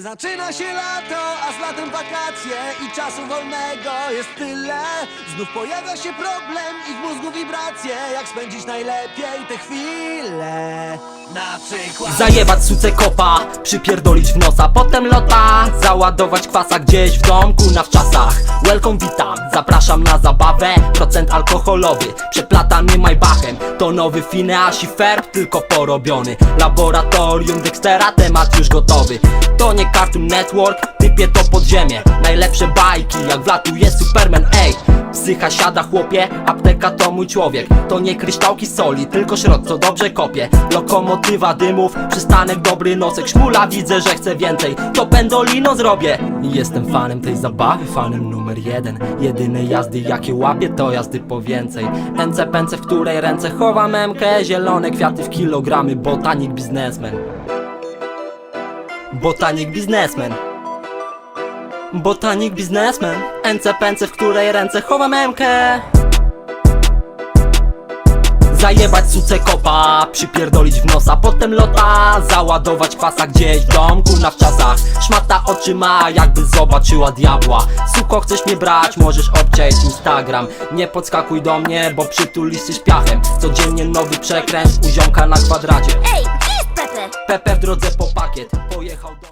Zaczyna się lato, a z latem wakacje i czasu wolnego jest tyle. Znów pojawia się problem i w mózgu wibracje, jak spędzić najlepiej te chwile. Na przykład... Zajebać suce kopa, przypierdolić w nosa, potem lota Załadować kwasa gdzieś w domku na wczasach Welcome, witam, zapraszam na zabawę Procent alkoholowy, przeplatany Maybachem. To nowy Phineas i Ferb, tylko porobiony. Laboratorium Dextera, temat już gotowy. To nie Cartoon Network, typie to podziemie. Najlepsze bajki, jak wlatuje Superman, ej Psycha siada chłopie, apteka to mój człowiek. To nie kryształki soli, tylko szrot co dobrze kopie. Lokomotywa dymów, przystanek dobry nosek Szmula. Widzę, że chce więcej, to pendolino zrobię. Jestem fanem tej zabawy, fanem numer jeden Jedyne jazdy. Jakie łapię to jazdy po więcej. NC pęce, w której ręce chowam memkę Zielone kwiaty w kilogramy, botanik biznesmen. Botanik biznesmen. Botanik biznesmen. NC pęce, w której ręce chowam memkę Zajebać suce kopa, przypierdolić w nosa, potem lota Załadować kwasa gdzieś w domku na wczasach. Szmata oczy ma, jakby zobaczyła diabła. Suko, chcesz mnie brać, możesz obciąć Instagram. Nie podskakuj do mnie, bo przytulisz się śpiachem. Codziennie nowy przekręt, u ziomka na kwadracie. Ej, gdzie jest Pepe? Pepe w drodze po pakiet, pojechał do...